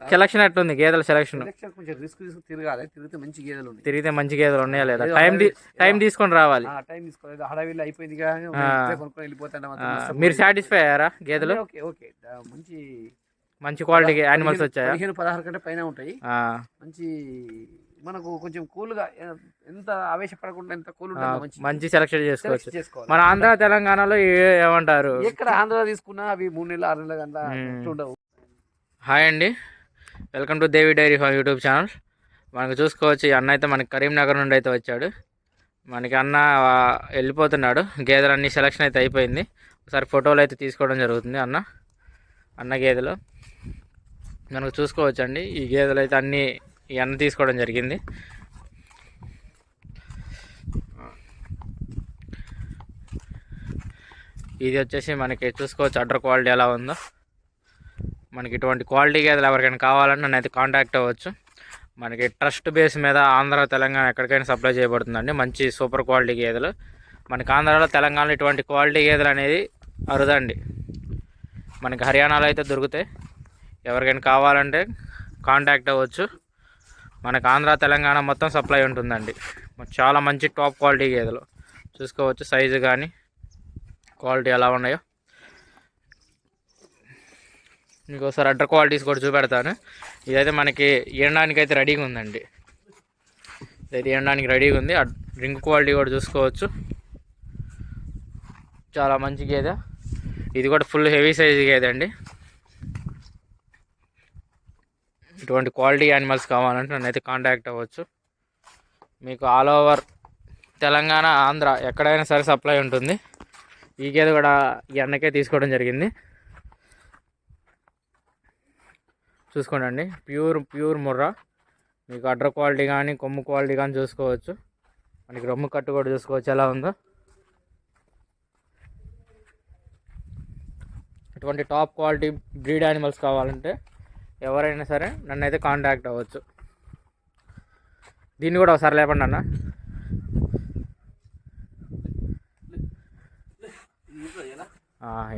Selection ఎట్లుంది? గేదెల selection కొంచెం రిస్క్ తీసుకు తిరగాలి. తిరిగితే మంచి గేదెలు ఉన్నాయి. తిరిగితే మంచి గేదెలు ఉన్నాయా లేదా? టైం టైం తీసుకొని రావాలి. ఆ, టైం తీసుకోలేదు హడావిల్లు అయిపోయింది కొనుక్కొని వెళ్ళిపోతాను మీరు సాటిస్ఫై అయ్యారా గేదెలు? Okay okay. మంచి మంచి క్వాలిటీ యానిమల్స్ వచ్చాయా? పదిహేను పదహారు కంటే పైన ఉంటాయి. మంచి మనకు కొంచెం కూల్గా ఎంత ఆవేశపడకుండా ఎంత కూల్ ఉంటుంది మంచి సెలక్షన్ చేసుకోవచ్చు. మన ఆంధ్ర తెలంగాణలో ఏమంటారు? ఎక్కడ ఆంధ్ర తీసుకున్నా అవి మూడు నెలలు ఆరు నెలల మ్మ్. ఉండవు హాయ్ అండి. Welcome to Devi dairy farm YouTube channel. మనకు చూసుకోవచ్చు ఈ అన్న అయితే మనకి కరీంనగర్ నుండి అయితే వచ్చాడు. మనకి అన్న వెళ్ళిపోతున్నాడు. గేదెలన్నీ సెలక్షన్ అయితే అయిపోయింది. ఒకసారి ఫోటోలు అయితే తీసుకోవడం జరుగుతుంది అన్న. అన్న గేదెలు. మనకు చూసుకోవచ్చండి. ఈ గేదెలు అయితే అన్నీ ఈ అన్న తీసుకోవడం జరిగింది. ఇది వచ్చేసి మనకి చూసుకోవచ్చు అడ్డర్ క్వాలిటీ ఎలా ఉందో. మనకి ఇటువంటి క్వాలిటీ గేదెలు ఎవరికైనా కావాలంటే నన్ను అయితే కాంటాక్ట్ అవ్వచ్చు. మనకి ట్రస్ట్ బేస్ మీద ఆంధ్ర తెలంగాణ ఎక్కడికైనా సప్లై చేయబడుతుందండి. మంచి సూపర్ క్వాలిటీ గేదెలు. మనకి ఆంధ్రాలో తెలంగాణలో ఇటువంటి క్వాలిటీ గేదెలు అనేది అరుదండి. మనకి హర్యానాలో అయితే దొరుకుతాయి. ఎవరికైనా కావాలంటే కాంటాక్ట్ అవ్వచ్చు. మనకి ఆంధ్ర తెలంగాణ మొత్తం సప్లై ఉంటుందండి. చాలా మంచి టాప్ క్వాలిటీ గేదెలు. చూసుకోవచ్చు సైజు కానీ క్వాలిటీ ఎలా ఉన్నాయో. మీకు ఒకసారి అడ్డర్ క్వాలిటీస్ కూడా చూపెడతాను. ఇదైతే మనకి ఎండడానికి అయితే రెడీగా ఉందండి. ఇదైతే ఎండడానికి రెడీగా ఉంది. రింగ్ డ్రింక్ క్వాలిటీ కూడా చూసుకోవచ్చు. చాలా మంచి గేదె. ఇది కూడా ఫుల్ హెవీ సైజ్ గేదె అండి ఇటువంటి క్వాలిటీ యానిమల్స్ కావాలంటే నన్నైతే కాంటాక్ట్ అవ్వచ్చు. మీకు ఆల్ ఓవర్ తెలంగాణ ఆంధ్ర ఎక్కడైనా సరే సప్లై ఉంటుంది. ఈ గేదె కూడా ఈ అన్నకే తీసుకోవడం జరిగింది. చూసుకోండి ప్యూర్ ప్యూర్ ముర్రా. మీకు అడ్ర క్వాలిటీ కానీ కొమ్ము క్వాలిటీ కానీ చూసుకోవచ్చు. మనకి రొమ్ము కట్టు కూడా చూసుకోవచ్చు. ఎలా ఉందో. ఇటువంటి టాప్ క్వాలిటీ బ్రీడ్ యానిమల్స్ కావాలంటే ఎవరైనా సరే నన్ను అయితే కాంటాక్ట్ అవ్వచ్చు. దీన్ని కూడా ఒకసారి లేపండి అన్న.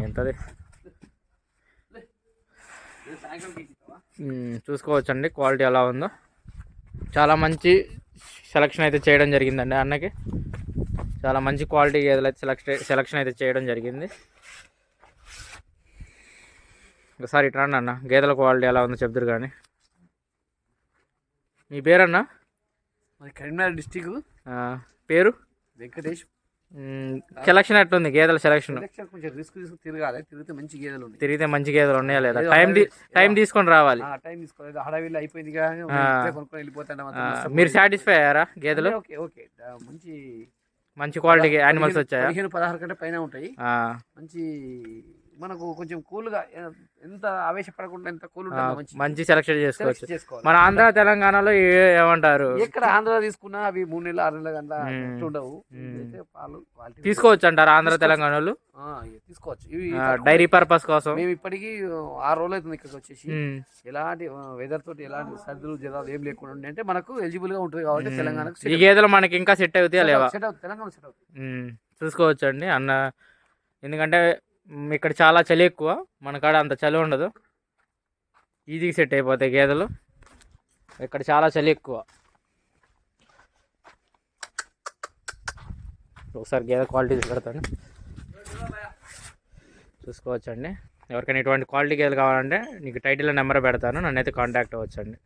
ఎంతది? చూసుకోవచ్చండి. క్వాలిటీ ఎలా ఉందో. చాలా మంచి సెలక్షన్ అయితే చేయడం జరిగిందండి అన్నకి. చాలా మంచి క్వాలిటీ గేదెలు అయితే సెలక్షన్ సెలక్షన్ అయితే చేయడం జరిగింది. ఒకసారి ఇట్లా రండి అన్న. గేదెల క్వాలిటీ ఎలా ఉందో చెప్తారు కానీ మీ పేరన్నా? మరి కరీంనగర్ డిస్టిక్ పేరు? వెంకటేష్ సెలక్షన్ ఎట్లుంది? గేదెల సెలక్షన్ కొంచెం రిస్క్ తీసుకు తిరగాలి. తిరిగితే మంచి గేదెలు ఉన్నాయి. తిరిగితే మంచి గేదెలు ఉన్నాయా లేదా? టైం టైం తీసుకొని రావాలి. ఆ, టైం తీసుకోలేదు హడావిల్లు అయిపోయింది కొనుక్కొని వెళ్ళిపోతాను మీరు సాటిస్ఫై అయ్యారా గేదెలు? Okay okay. మంచి మంచి క్వాలిటీ యానిమల్స్ వచ్చాయా? పదిహేను పదహారు కంటే పైన ఉంటాయి. మంచి మనకు కొంచెం కూల్గా ఎంత ఆవేశపడకుండా ఎంత కూల్ ఉంటుంది మంచి మంచి సెలక్షన్ చేసుకోవచ్చు. మన ఆంధ్ర తెలంగాణలో ఏమంటారు? ఎక్కడ ఆంధ్ర తీసుకున్నా అవి మూడు నెలలు ఆరు నెలల మ్మ్. ఉండవు. తీసుకోవచ్చు అంటారు ఆంధ్ర. తెలంగాణలో? తీసుకోవచ్చు. ఇవి డైరీ పర్పస్ కోసం? మేము ఇప్పటికీ ఆరు రోజులు అవుతుంది ఇక్కడికి వచ్చేసి. ఎలాంటి వెదర్ తోటి ఎలాంటి సర్దులు జ్వరాలు ఏం లేకుండా అంటే మనకు ఎలిజిబుల్గా ఉంటుంది కాబట్టి. తెలంగాణకు ఈ గేదెలు మనకి ఇంకా సెట్ అవుతాయా లేవా? సెట్ అవుతుంది తెలంగాణ సెట్ అవుతుంది. చూసుకోవచ్చు అండి. అన్న ఎందుకంటే ఇక్కడ చాలా చలి ఎక్కువ. మన కాడ అంత చలి ఉండదు. ఈజీగా సెట్ అయిపోతాయి గేదెలు. ఇక్కడ చాలా చలి ఎక్కువ. ఒకసారి గేదె క్వాలిటీ పెడతాను చూసుకోవచ్చండి. ఎవరికైనా ఇటువంటి క్వాలిటీ గేదెలు కావాలంటే నీకు టైటిల్లో నెంబర్ పెడతాను. నన్ను అయితే కాంటాక్ట్ అవ్వచ్చండి.